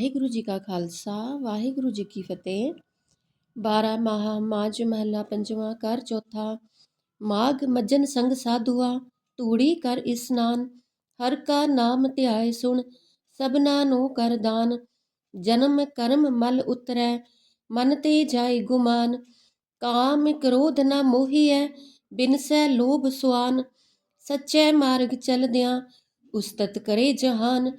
ਵਾਹਿਗੁਰੂ ਜੀ ਕਾ ਖਾਲਸਾ, ਵਾਹਿਗੁਰੂ ਜੀ ਕੀ ਫਤਿਹ। 12 ਮਹਾ ਮਾਝ ਮਹਲਾ ਪੰਜਵਾਂ ਕਰ ਚੌਥਾ, ਮਾਘ ਮੱਜਨ ਸੰਗ ਸਾਧੂਆ, ਤੂੜੀ ਕਰ ਇਸਨਾਨ ਹਰ ਕਾ ਨਾਮ ਧਿਆਏ ਸੁਣ, ਸਭਨਾ ਨੂੰ ਕਰ ਦਾਨ। ਜਨਮ ਕਰਮ ਮਲ ਉਤਰੈ, ਮਨ ਤੇ ਜਾਏ ਗੁਮਾਨ। ਕਾਮ ਕ੍ਰੋਧ ਨ ਮੋਹੀਐ ਬਿਨਸੈ ਲੋਭ ਸੁਆਨ। ਸੱਚੇ ਮਾਰਗ ਚਲਦਿਆਂ ਉਸਤਤ ਕਰੇ ਜਹਾਨ।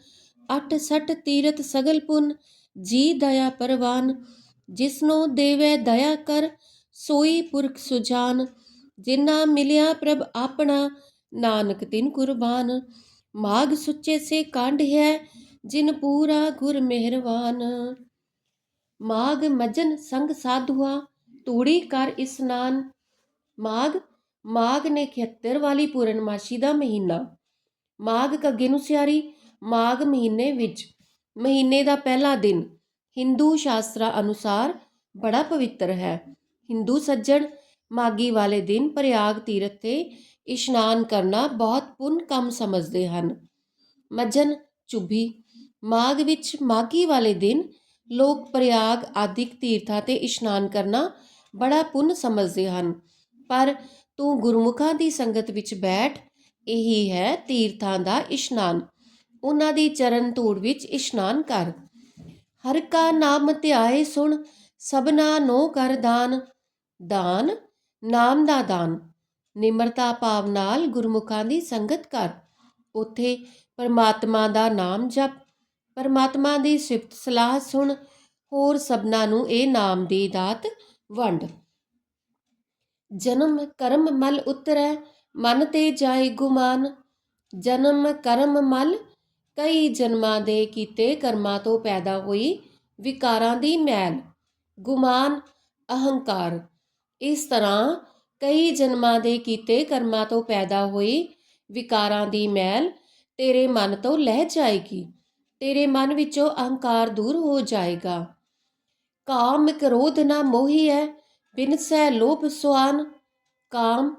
ਅਟ ਸਟ ਤੀਰਤ ਸਗਲ ਪੁਨ, ਜੀ ਦਇਆ ਪਰਵਾਨ, ਜਿਸਨੂੰ ਦੇਵੇ ਦਇਆ ਕਰ, ਸੋਈ ਪੁਰਖ ਸੁਜਾਨ ਜਿਨਾ ਮਿਲਿਆ ਪ੍ਰਭ ਆਪਣਾ, ਨਾਨਕ ਤਿਨ ਕੁਰਬਾਨ। ਮਾਗ ਸੁੱਚੇ ਸੇ ਕਾਂਢ ਹੈ, ਜਿਨ ਪੂਰਾ ਗੁਰ ਮਿਹਰਵਾਨ। ਮਾਗ ਮਜਨ ਸੰਗ ਸਾਧੂਆ ਤੂੜੀ ਕਰ ਇਸਨਾਨ ਮਾਗ ਮਾਗ ਨੇ 71 ਵਾਲੀ ਪੂਰਨਮਾਸ਼ੀ ਦਾ ਮਹੀਨਾ। ਮਾਗ ਕੱਗੇ ਨੂੰ ਸਿਆਰੀ ਮਾਘ ਮਹੀਨੇ ਵਿੱਚ, ਮਹੀਨੇ ਦਾ ਪਹਿਲਾ ਦਿਨ, ਹਿੰਦੂ ਸ਼ਾਸਤਰਾਂ ਅਨੁਸਾਰ ਬੜਾ ਪਵਿੱਤਰ ਹੈ। ਹਿੰਦੂ ਸੱਜਣ ਮਾਗੀ ਵਾਲੇ ਦਿਨ ਪ੍ਰਯਾਗ ਤੀਰਥ ਤੇ ਇਸ਼ਨਾਨ ਕਰਨਾ ਬਹੁਤ ਪੁੰਨ ਕੰਮ ਸਮਝਦੇ ਹਨ। ਮੱਜਨ ਚੁੱਭੀ ਮਾਘ ਵਿੱਚ ਮਾਗੀ ਵਾਲੇ ਦਿਨ ਲੋਕ ਪ੍ਰਯਾਗ ਆਦਿਕ ਤੀਰਥਾਂ ਤੇ ਇਸ਼ਨਾਨ ਕਰਨਾ ਬੜਾ ਪੁੰਨ ਸਮਝਦੇ ਹਨ। ਪਰ ਤੂੰ ਗੁਰਮੁਖਾਂ ਦੀ ਸੰਗਤ ਵਿੱਚ ਬੈਠ, ਇਹੀ ਹੈ ਤੀਰਥਾਂ ਦਾ ਇਸ਼ਨਾਨ। ਉਹਨਾਂ ਦੀ ਚਰਨ ਧੂੜ ਵਿੱਚ ਇਸ਼ਨਾਨ ਕਰ। ਹਰ ਕਾ ਨਾਮ ਧਿਆਏ ਸੁਣ, ਸਭਨਾ ਨੋ ਕਰ ਦਾਨ। ਦਾਨ, ਨਾਮ ਦਾ ਦਾਨ। ਨਿਮਰਤਾ ਭਾਵ ਨਾਲ ਗੁਰਮੁਖਾਂ ਦੀ ਸੰਗਤ ਕਰ। ਉਥੇ ਪਰਮਾਤਮਾ ਦਾ ਨਾਮ ਜਪ। ਪਰਮਾਤਮਾ ਦੀ ਸਿਫਤ ਸਲਾਹ ਸੁਣ, ਹੋਰ ਸਭਨਾ ਨੂੰ ਇਹ ਨਾਮ ਦੀ ਦਾਤ ਵੰਡ। ਜਨਮ ਕਰਮ ਮਲ ਉਤਰੈ, ਮਨ ਤੇ ਜਾਏ ਗੁਮਾਨ। ਜਨਮ ਕਰਮ ਮਲ ਕਈ ਜਨਮਾਂ ਦੇ ਕੀਤੇ ਕਰਮਾਂ ਤੋਂ ਪੈਦਾ ਹੋਈ ਵਿਕਾਰਾਂ ਦੀ ਮੈਲ, ਗੁਮਾਨ, ਅਹੰਕਾਰ। ਇਸ ਤਰ੍ਹਾਂ ਕਈ ਜਨਮਾਂ ਦੇ ਕੀਤੇ ਕਰਮਾਂ ਤੋਂ ਪੈਦਾ ਹੋਈ ਵਿਕਾਰਾਂ ਦੀ ਮੈਲ ਤੇਰੇ ਮਨ ਤੋਂ ਲਹਿ ਜਾਏਗੀ, ਤੇਰੇ ਮਨ ਵਿੱਚੋਂ ਅਹੰਕਾਰ ਦੂਰ ਹੋ ਜਾਏਗਾ। ਕਾਮ ਕ੍ਰੋਧ ਨਾ ਮੋਹੀ ਹੈ ਬਿਨ ਸਹਿ ਲੋਭ ਸੁਆਨ। ਕਾਮ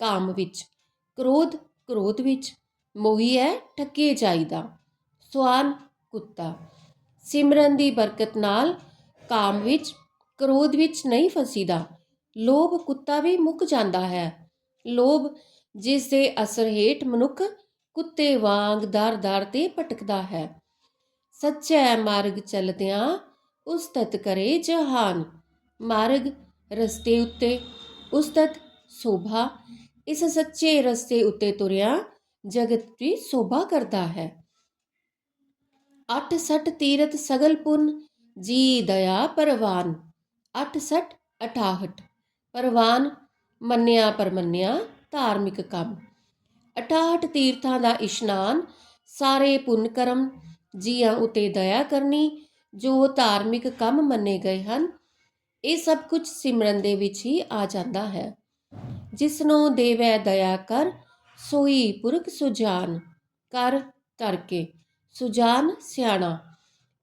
ਕਾਮ ਵਿੱਚ, ਕ੍ਰੋਧ ਕ੍ਰੋਧ ਵਿੱਚ। ਮੋਹੀ ਹੈ ਠੱਕੇ ਜਾਈਦਾ ਸਵਾਨ ਕੁੱਤਾ। ਸਿਮਰਨ ਦੀ ਬਰਕਤ ਨਾਲ ਕਾਮ ਵਿੱਚ, ਕ੍ਰੋਧ ਵਿੱਚ ਨਹੀਂ ਫਸੀਦਾ। ਲੋਭ ਕੁੱਤਾ ਵੀ ਮੁੱਕ ਜਾਂਦਾ ਹੈ। ਲੋਭ ਜਿਸ ਦੇ ਅਸਰ ਹੇਠ ਮਨੁੱਖ ਕੁੱਤੇ ਵਾਂਗ ਦਰ-ਦਰ ਤੇ ਭਟਕਦਾ ਹੈ। ਸੱਚੇ ਮਾਰਗ ਚਲਦਿਆਂ ਉਸਤਤ ਕਰੇ ਜਹਾਨ। ਮਾਰਗ ਰਸਤੇ ਉੱਤੇ, ਉਸਤਤ ਸੋਭਾ। ਇਸ ਸੱਚੇ ਰਸਤੇ ਉੱਤੇ ਤੁਰਿਆ ਜਗਤ ਦੀ ਸੋਭਾ ਕਰਦਾ ਹੈ। ਅੱਠ ਸੱਠ ਤੀਰਤ ਸਗਲ ਪੁੰਨ, ਜੀ ਦਇਆ ਪਰਵਾਨ। ਅੱਠ ਸੱਠ 68 ਪਰਵਾਨ ਮੰਨਿਆ ਪਰਮੰਨਿਆ ਧਾਰਮਿਕ ਕੰਮ। 68 ਤੀਰਥਾਂ ਦਾ ਇਸ਼ਨਾਨ, ਸਾਰੇ ਪੁੰਨ ਕਰਮ, ਜੀਆਂ ਉਤੇ ਦਇਆ ਕਰਨੀ, ਜੋ ਧਾਰਮਿਕ ਕੰਮ ਮੰਨੇ ਗਏ ਹਨ, ਇਹ ਸਭ ਕੁਝ ਸਿਮਰਨ ਦੇ ਵਿੱਚ ਹੀ ਆ ਜਾਂਦਾ ਹੈ। ਜਿਸ ਨੂੰ ਦੇਵੈ ਦਇਆ ਕਰ ਸੋਈ ਪੁਰਖ ਸੁਜਾਨ ਕਰ ਕਰਕੇ ਸੁਜਾਨ ਸਿਆਣਾ,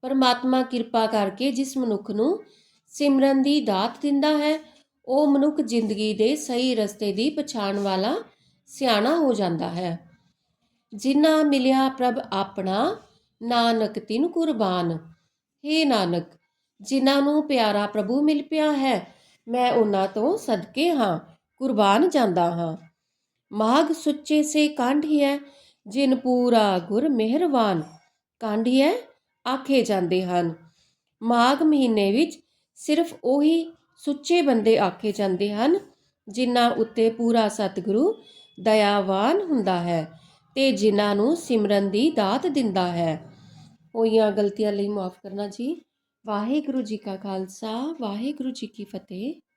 ਪਰਮਾਤਮਾ ਕਿਰਪਾ ਕਰਕੇ ਜਿਸ ਮਨੁੱਖ ਨੂੰ ਸਿਮਰਨ ਦੀ ਦਾਤ ਦਿੰਦਾ ਹੈ, ਉਹ ਮਨੁੱਖ ਜ਼ਿੰਦਗੀ ਦੇ ਸਹੀ ਰਸਤੇ ਦੀ ਪਛਾਣ ਵਾਲਾ ਸਿਆਣਾ ਹੋ ਜਾਂਦਾ ਹੈ। ਜਿਨ੍ਹਾਂ ਮਿਲਿਆ ਪ੍ਰਭ ਆਪਣਾ, ਨਾਨਕ ਤਿਨ ਕੁਰਬਾਨ। ਹੇ ਨਾਨਕ, ਜਿਨ੍ਹਾਂ ਨੂੰ ਪਿਆਰਾ ਪ੍ਰਭੂ ਮਿਲ ਪਿਆ ਹੈ, ਮੈਂ ਉਹਨਾਂ ਤੋਂ ਸਦਕੇ ਹਾਂ, ਕੁਰਬਾਨ ਜਾਂਦਾ ਹਾਂ। ਮਾਗ ਸੁੱਚੇ ਸੇ ਹੈ ਜਿਨ ਪੂਰਾ ਗੁਰ ਮਿਹਰਵਾਨ। ਹੈ ਆਖੇ ਜਾਂਦੇ ਹਨ। ਮਾਘ ਮਹੀਨੇ ਵਿੱਚ ਸਿਰਫ ਉਹੀ ਸੁੱਚੇ ਬੰਦੇ ਆਖੇ ਜਾਂਦੇ ਹਨ, ਜਿਨ੍ਹਾਂ ਉੱਤੇ ਪੂਰਾ ਸਤਿਗੁਰੂ ਦਇਆਵਾਨ ਹੁੰਦਾ ਹੈ ਤੇ ਜਿਨ੍ਹਾਂ ਨੂੰ ਸਿਮਰਨ ਦੀ ਦਾਤ ਦਿੰਦਾ ਹੈ। ਹੋਈਆਂ ਗਲਤੀਆਂ ਲਈ ਮਾਫ ਕਰਨਾ ਜੀ। ਵਾਹਿਗੁਰੂ ਜੀ ਕਾ ਖਾਲਸਾ, ਵਾਹਿਗੁਰੂ ਜੀ ਕੀ ਫਤਿਹ।